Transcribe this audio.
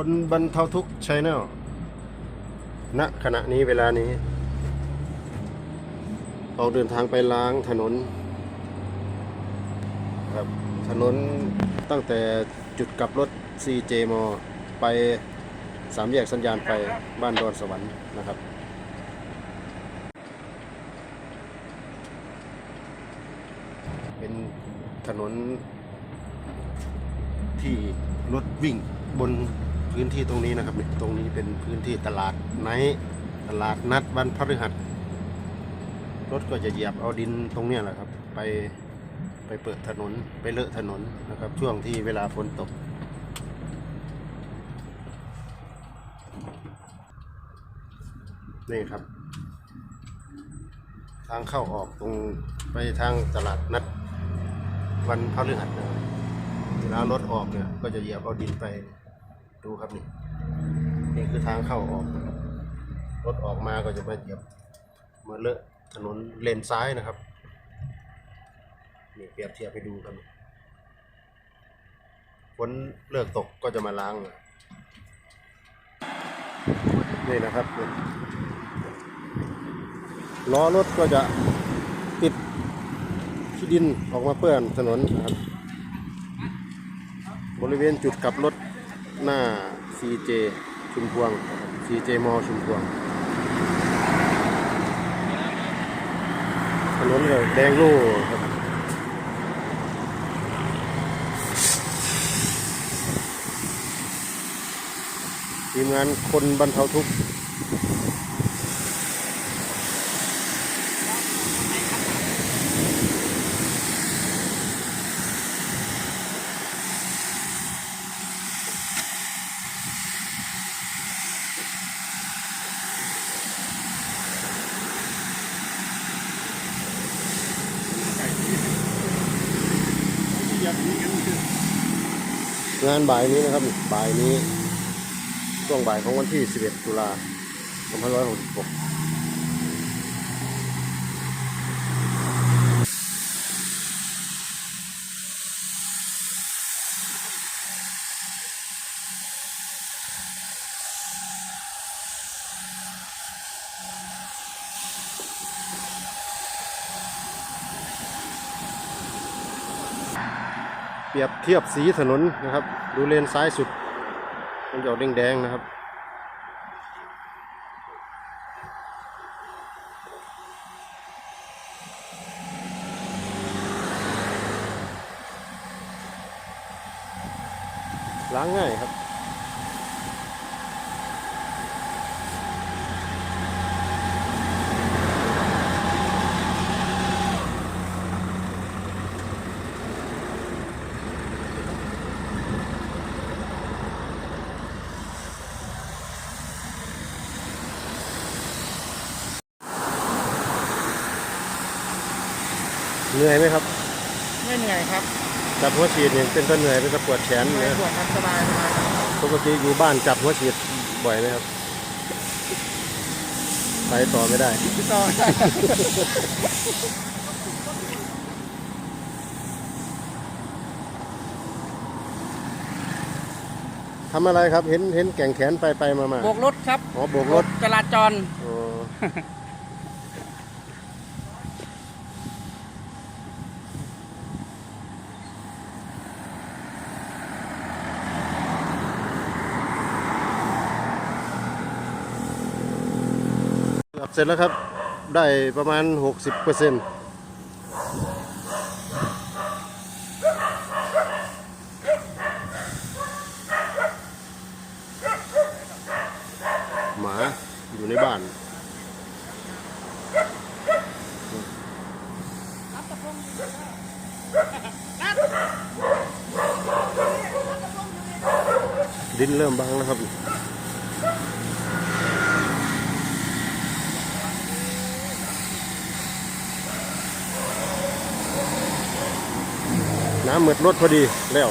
คนบรรเทาทุกข์ชแนลณขณะนี้เวลานี้ ออกเดินทางไปล้างถนน ครับ ถนนตั้งแต่จุดกลับรถ CJ มอไปสามแยกสัญญาณไฟบ้านดอนสวรรค์นะครับเป็นถนนที่รถวิ่งบน พื้นที่ตรงนี้นะครับเนี่ยตรงนี้เป็นพื้นที่ตลาดไนตลาดนัดวันพฤหัสรถก็จะเหยียบเอาดินตรงเนี้ยแหละครับ ไปไปเปิดถนนไปเลอะถนนนะครับ ช่วงที่เวลาฝนตก นี่ครับ ทางเข้าออกตรงไปทางตลาดนัดวันพฤหัสนะเวลารถออกเนี่ยก็จะเหยียบเอาดินไป ดูครับนี่ นี่คือทางเข้าออก รถออกมาก็จะมาเหยียบมาเลอะถนนเลนซ้ายนะครับนี่เปรียบเทียบให้ดูครับฝนเลิกตกก็จะมาล้างนี่นะครับล้อรถก็จะติดที่ดินออกมาเปื้อนถนนนะครับ บริเวณจุดกลับรถ หน้า CJ ชุมพวง CJ มอชุมพวงถนนเลยแดงโล่ครับทีมงานคนบรรเทาทุกข์ งานบ่ายนี้นะครับบ่ายนี้ช่วงบ่ายของวันที่ 11 ตุลา2566 รียบเทียบสีถนนนะครับ ดูเลนซ้ายสุด มันจะออกแดงๆนะครับ ล้างง่ายครับ เหนื่อยไหมครับไม่เหนื่อยครับจับหัวฉีดเนี่ยเป็นต้นเหนื่อยเป็นตะปวดแขนไม่เนี่ยปวดครับสบายสบายครับปกติอยู่บ้านจับหัวฉีดบ่อยไหมครับไปต่อไม่ได้พี่ต่อได้ทำอะไรครับเห็นเห็นแก่งแขนไปไปมามาโบกรถครับอ๋อโบกรถจราจร เกือบเสร็จแล้วครับได้ประมาณ 60เปอร์เซ็นต์หมาอยู่ในบ้านดินเริ่มบางแล้วครับ น้ำเห มือดรถพอดีแล้ว